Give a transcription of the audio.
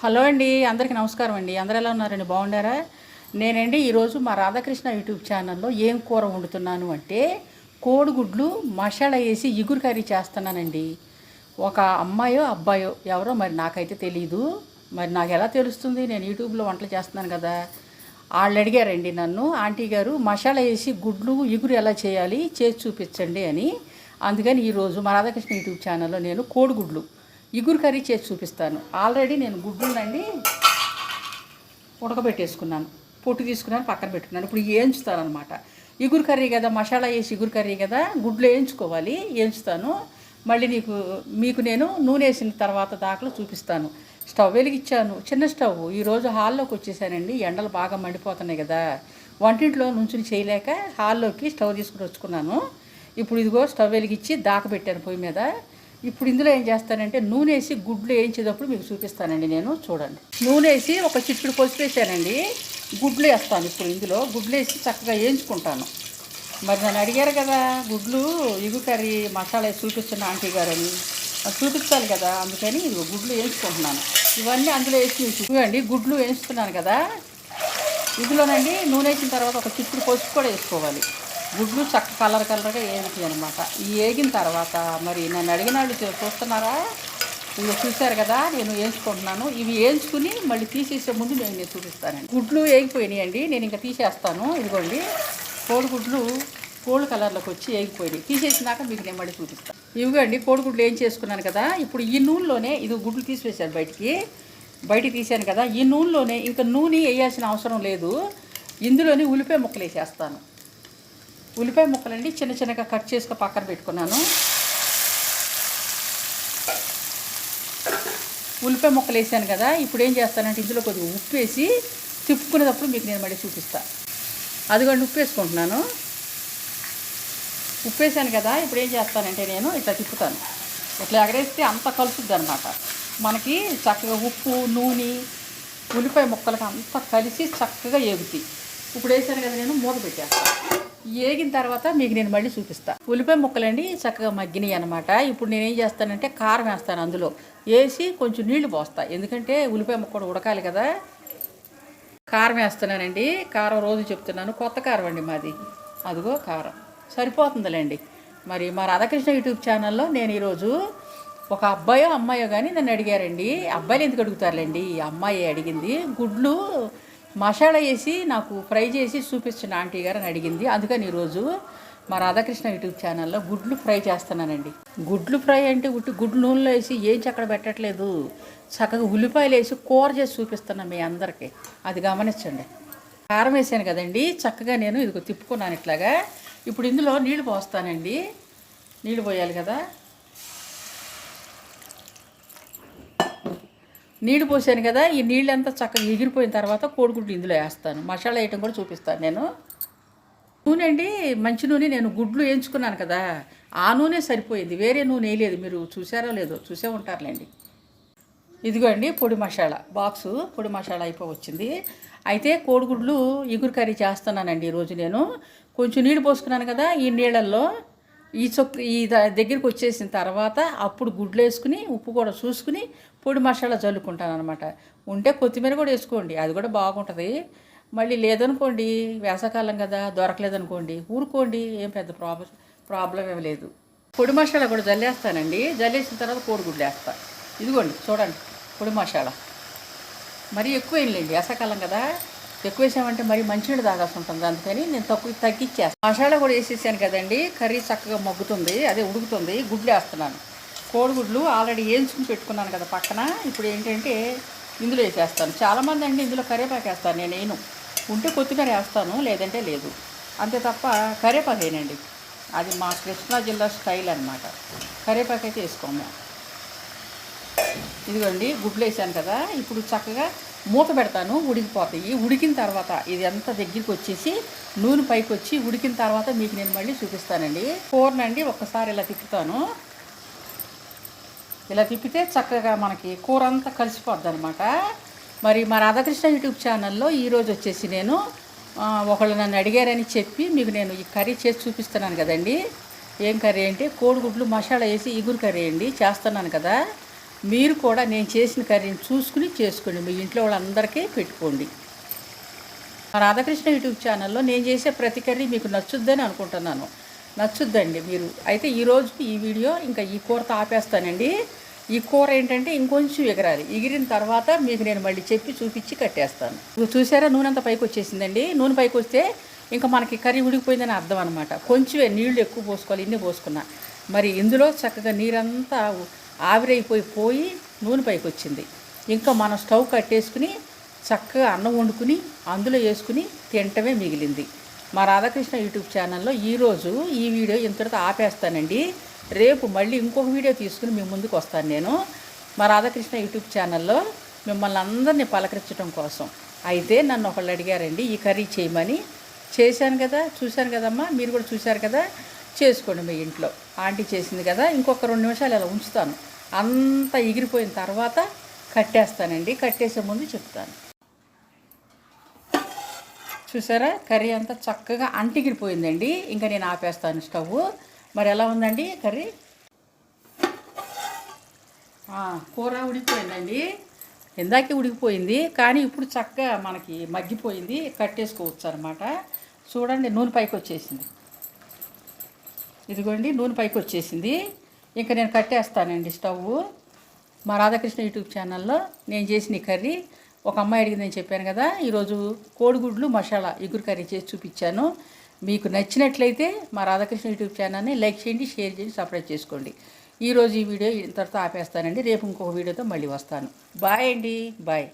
Hello అండి అందరికీ నమస్కారం అండి. అందరు ఎలా ఉన్నారండి? బాగుండారా? నేనండి ఈరోజు మా రాధాకృష్ణ యూట్యూబ్ ఛానల్లో ఏం కూర వండుతున్నాను అంటే కోడిగుడ్లు మసాలా వేసి ఇగురు కర్రీ చేస్తున్నానండి. ఒక అమ్మాయో అబ్బాయో ఎవరో మరి నాకైతే తెలియదు మరి నాకు ఎలా తెలుస్తుంది? నేను యూట్యూబ్లో వంటలు చేస్తున్నాను కదా. వాళ్ళు అడిగారండి నన్ను ఆంటీ గారు మసాలా వేసి గుడ్లు ఇగురు ఎలా చేయాలి? చేసి చూపించండి అని. అందుకని ఈరోజు మా రాధాకృష్ణ యూట్యూబ్ ఛానల్లో నేను కోడిగుడ్లు ఇగురు కర్రీ చేసి చూపిస్తాను. ఆల్రెడీ నేను గుడ్డునండి ఉడకబెట్టేసుకున్నాను. పొట్టు తీసుకున్నాను పక్కన పెట్టుకున్నాను. ఇప్పుడు వేయించుతాను అనమాట ఇగురు కర్రీ కదా మసాలా వేసి ఇగురు కర్రీ కదా గుడ్లు వేయించుకోవాలి వేయించుతాను. మళ్ళీ నీకు మీకు నేను నూనె వేసిన తర్వాత దాకలో చూపిస్తాను. స్టవ్ వెలిగించాను. చిన్న స్టవ్. ఈరోజు హాల్లోకి వచ్చేసానండి. ఎండలు బాగా మండిపోతున్నాయి కదా. వంటింట్లో నుంచుని చేయలేక హాల్లోకి స్టవ్ తీసుకుని వచ్చుకున్నాను. ఇప్పుడు ఇదిగో స్టవ్ వెలిగించి దాక పెట్టాను పొయ్యి మీద. ఇప్పుడు ఇందులో ఏం చేస్తానంటే నూనె వేసి గుడ్లు వేయించేటప్పుడు మీకు చూపిస్తానండి నేను. చూడండి. నూనె వేసి ఒక చిట్టుడు పసుపు వేసానండి. గుడ్లు వేస్తాను ఇప్పుడు ఇందులో. గుడ్లు వేసి చక్కగా వేయించుకుంటాను. మరి నన్ను అడిగారు కదా గుడ్లు ఇగు కర్రీ మసాలా చూపిస్తున్న ఆంటీ గారు అని అది చూపించాలి కదా అందుకని గుడ్లు వేయించుకుంటున్నాను. ఇవన్నీ అందులో వేసి చూడండి. గుడ్లు వేయించుకున్నాను కదా. ఇందులోనండి నూనె వేసిన తర్వాత ఒక చిక్కుడు పసుపు కూడా వేసుకోవాలి. గుడ్లు చక్క కలర్ కలర్గా వేగుతాయి అనమాట ఈ వేగిన తర్వాత మరి నన్ను అడిగిన వాళ్ళు చూస్తున్నారా? ఇవి చూశారు కదా నేను వేయించుకుంటున్నాను. ఇవి వేయించుకుని మళ్ళీ తీసేసే ముందు నేను నేను చూపిస్తానండి. గుడ్లు అండి నేను ఇంకా తీసేస్తాను. ఇదిగోండి కోడిగుడ్లు గోల్డ్ కలర్లోకి వచ్చి వేగిపోయినాయి. తీసేసినాక మీకు నేను మళ్ళీ చూపిస్తాను ఇవిగోండి కోడిగుడ్లు ఏం చేసుకున్నాను కదా ఇప్పుడు ఈ నూనెలోనే ఇది గుడ్లు తీసివేశాను బయటికి. బయటికి తీసాను కదా ఈ నూనెలోనే ఇంకా నూనె వేయాల్సిన అవసరం లేదు. ఇందులోనే ఉల్లిపాయ ముక్కలు వేసేస్తాను. ఉల్లిపాయ ముక్కలండి చిన్న చిన్నగా కట్ చేసుకుని పక్కన పెట్టుకున్నాను. ఉల్లిపాయ ముక్కలు వేసాను కదా ఇప్పుడు ఏం చేస్తానంటే ఇందులో కొద్దిగా ఉప్పు వేసి తిప్పుకునేటప్పుడు మీకు నేను మళ్ళీ చూపిస్తాను అదిగోండి ఉప్పు వేసుకుంటున్నాను. ఉప్పు వేసాను కదా ఇప్పుడు ఏం చేస్తానంటే నేను ఇట్లా తిప్పుతాను. ఇట్లా ఎగరేస్తే అంత కలుస్తుంది అనమాట మనకి చక్కగా ఉప్పు నూనె ఉల్లిపాయ ముక్కలకి అంతా కలిసి చక్కగా ఏగుతాయి. ఇప్పుడు వేసాను కదా నేను మూత పెట్టేస్తాను ఏగిన తర్వాత మీకు నేను మళ్ళీ చూపిస్తాను ఉల్లిపాయ ముక్కలండి చక్కగా మగ్గినాయి అనమాట ఇప్పుడు నేను ఏం చేస్తానంటే కారం వేస్తాను అందులో. వేసి కొంచెం నీళ్ళు పోస్తా. ఎందుకంటే ఉల్లిపాయ ముక్క కూడా ఉడకాలి కదా. కారం వేస్తున్నానండి. కారం రోజు చెప్తున్నాను. కొత్త కారం అండి మాది. అదిగో కారం. సరిపోతుందిలేండి. మరి మా రాధాకృష్ణ యూట్యూబ్ ఛానల్లో నేను ఈరోజు ఒక అబ్బాయో అమ్మాయో కానీ నన్ను అడిగారండి. అబ్బాయిలు ఎందుకు అడుగుతారులేండి? ఈ అమ్మాయి అడిగింది. గుడ్లు మసాలా వేసి నాకు ఫ్రై చేసి చూపించిన ఆంటీ గారు అని అడిగింది. అందుకని ఈరోజు మా రాధాకృష్ణ యూట్యూబ్ ఛానల్లో గుడ్లు ఫ్రై చేస్తున్నానండి. గుడ్లు ఫ్రై అంటే ఉట్టి గుడ్లు నూనెలో వేసి ఏం చక్కడ పెట్టట్లేదు. చక్కగా ఉల్లిపాయలు వేసి కూర చేసి చూపిస్తున్నా మీ అందరికీ. అది గమనించండి. కారం వేసాను కదండి. చక్కగా నేను ఇదిగో తిప్పుకున్నాను ఇట్లాగా. ఇప్పుడు ఇందులో నీళ్ళు పోస్తానండి. నీళ్ళు పోయాలి కదా. నీళ్ళు పోసాను కదా ఈ నీళ్ళంతా చక్కగా ఎగిరిపోయిన తర్వాత కోడిగుడ్లు ఇందులో వేస్తాను. మసాలా వేయటం కూడా చూపిస్తాను నేను. నూనె అండి మంచి నూనె. నేను గుడ్లు వేయించుకున్నాను కదా ఆ నూనె సరిపోయింది. వేరే నూనె వేయలేదు. మీరు చూసారో లేదో చూసే ఉంటారులేండి. ఇదిగో అండి పొడి మసాలా. బాక్సు పొడి మసాలా అయిపో వచ్చింది అయితే కోడిగుడ్లు ఇగురు కర్రీ చేస్తున్నానండి ఈరోజు నేను. కొంచెం నీళ్ళు పోసుకున్నాను కదా ఈ నీళ్ళల్లో ఈ చొక్ ఈ దగ్గరికి వచ్చేసిన తర్వాత అప్పుడు గుడ్లు వేసుకుని ఉప్పు కూడా చూసుకుని పొడి మసాలా చల్లుకుంటాను అనమాట ఉంటే కొత్తిమీర కూడా వేసుకోండి అది కూడా బాగుంటుంది. మళ్ళీ లేదనుకోండి వేసవకాలం కదా దొరకలేదనుకోండి ఊరుకోండి ఏం పెద్ద ప్రాబ్లం ప్రాబ్లం ఏం లేదు. పొడి మసాలా కూడా జల్లేస్తానండి జల్లేసిన తర్వాత కోడిగుడ్లు వేస్తాను ఇదిగోండి చూడండి పొడి మసాలా. మరీ ఎక్కువ ఏం లేండి వేసవకాలం కదా. ఎక్కువ వేసామంటే మరి మంచినీళ్ళు తాగాల్సి ఉంటుంది. అందుకని నేను తక్కువ తగ్గించేస్తాను మసాలా కూడా వేసేసాను కదండి. కర్రీ చక్కగా మగ్గుతుంది అదే ఉడుకుతుంది. గుడ్లు వేస్తున్నాను కోడిగుడ్లు ఆల్రెడీ వేయించుకుని పెట్టుకున్నాను కదా పక్కన. ఇప్పుడు ఏంటంటే ఇందులో వేసేస్తాను. చాలామంది అండి ఇందులో కరివేపాకు వేస్తాను నేను వేయను. ఉంటే కొత్తిమీర వేస్తాను లేదంటే లేదు. అంతే తప్ప కరివేపాకు వేయనండి. అది మా కృష్ణా జిల్లా స్టైల్ అనమాట కరివేపాకు అయితే వేసుకోము. ఇదిగోండి గుడ్లు వేసాను కదా. ఇప్పుడు చక్కగా మూత పెడతాను ఉడికిపోతాయి. ఉడికిన తర్వాత ఇది అంతా దగ్గరికి వచ్చేసి నూనె పైకి వచ్చి ఉడికిన తర్వాత మీకు నేను మళ్ళీ చూపిస్తానండి. కూరనండి ఒక్కసారి ఇలా తిప్పుతాను. ఇలా తిప్పితే చక్కగా మనకి కూర అంతా కలిసిపోద్ది అనమాట మరి మా రాధాకృష్ణ యూట్యూబ్ ఛానల్లో ఈరోజు వచ్చేసి నేను ఒకళ్ళు నన్ను అడిగారని చెప్పి మీకు నేను ఈ కర్రీ చేసి చూపిస్తున్నాను కదండి. ఏం కర్రీ అంటే కోడిగుడ్లు మసాలా వేసి ఇగురు కర్రీ అండి చేస్తున్నాను కదా. మీరు కూడా నేను చేసిన కర్రీని చూసుకుని చేసుకోండి. మీ ఇంట్లో వాళ్ళందరికీ పెట్టుకోండి. రాధాకృష్ణ యూట్యూబ్ ఛానల్లో నేను చేసే ప్రతి కర్రీ మీకు నచ్చుద్దని అనుకుంటున్నాను. నచ్చుద్దండి మీరు. అయితే ఈరోజు ఈ వీడియో ఇంకా ఈ కూరతో ఆపేస్తానండి. ఈ కూర ఏంటంటే ఇంకొంచెం ఎగరాలి. ఎగిరిన తర్వాత మీకు నేను మళ్ళీ చెప్పి చూపించి కట్టేస్తాను. ఇప్పుడు చూసారా? నూనె అంతా పైకి వచ్చేసిందండి. నూనె పైకి వస్తే ఇంకా మనకి కర్రీ ఉడికిపోయిందని అర్థం అనమాట కొంచెమే నీళ్ళు ఎక్కువ పోసుకోవాలి. ఇన్ని పోసుకున్నా. మరి ఇందులో చక్కగా నీరంతా ఆవిరైపోయి పోయి నూనె పైకి వచ్చింది ఇంకా మనం స్టవ్ కట్టేసుకుని చక్కగా అన్నం వండుకుని అందులో వేసుకుని తినటమే మిగిలింది. మా రాధాకృష్ణ యూట్యూబ్ ఛానల్లో ఈరోజు ఈ వీడియో ఇంతటితో ఆపేస్తానండి. రేపు మళ్ళీ ఇంకొక వీడియో తీసుకుని మీ ముందుకు వస్తాను నేను. మా రాధాకృష్ణ యూట్యూబ్ ఛానల్లో మిమ్మల్ని అందరినీ పలకరించడం కోసం. అయితే నన్ను ఒకళ్ళు అడిగారండి ఈ కర్రీ చేయమని? చేశాను కదా చూశాను కదమ్మా మీరు కూడా చూశారు కదా చేసుకోండి మీ ఇంట్లో. ఆంటీ చేసింది కదా ఇంకొక రెండు నిమిషాలు ఇలా ఉంచుతాను. అంతా ఎగిరిపోయిన తర్వాత కట్టేస్తానండి. కట్టేసే ముందు చెప్తాను. చూసారా? కర్రీ అంతా చక్కగా అంటిగిరిపోయిందండి. ఇంకా నేను ఆపేస్తాను స్టవ్. మరి ఎలా ఉందండి కర్రీ? కూర ఉడికిపోయిందండి. ఇందాకే ఉడికిపోయింది కానీ ఇప్పుడు చక్కగా మనకి మగ్గిపోయింది. కట్టేసుకోవచ్చు అనమాట చూడండి నూనె పైకి వచ్చేసింది. ఇదిగోండి నూనె పైకి వచ్చేసింది. ఇంకా నేను కట్టేస్తానండి స్టవ్ మా రాధాకృష్ణ యూట్యూబ్ ఛానల్లో నేను చేసిన ఈ కర్రీ. ఒక అమ్మాయి అడిగిందని చెప్పాను కదా ఈరోజు కోడిగుడ్లు మసాలా ఎగురు కర్రీ చేసి చూపించాను. మీకు నచ్చినట్లయితే మా రాధాకృష్ణ యూట్యూబ్ ఛానల్ని లైక్ చేయండి షేర్ చేయండి సబ్స్క్రైబ్ చేసుకోండి. ఈరోజు ఈ వీడియో ఇంతటితో ఆపేస్తానండి. రేపు ఇంకొక వీడియోతో మళ్ళీ వస్తాను. బాయ్ అండి. బాయ్.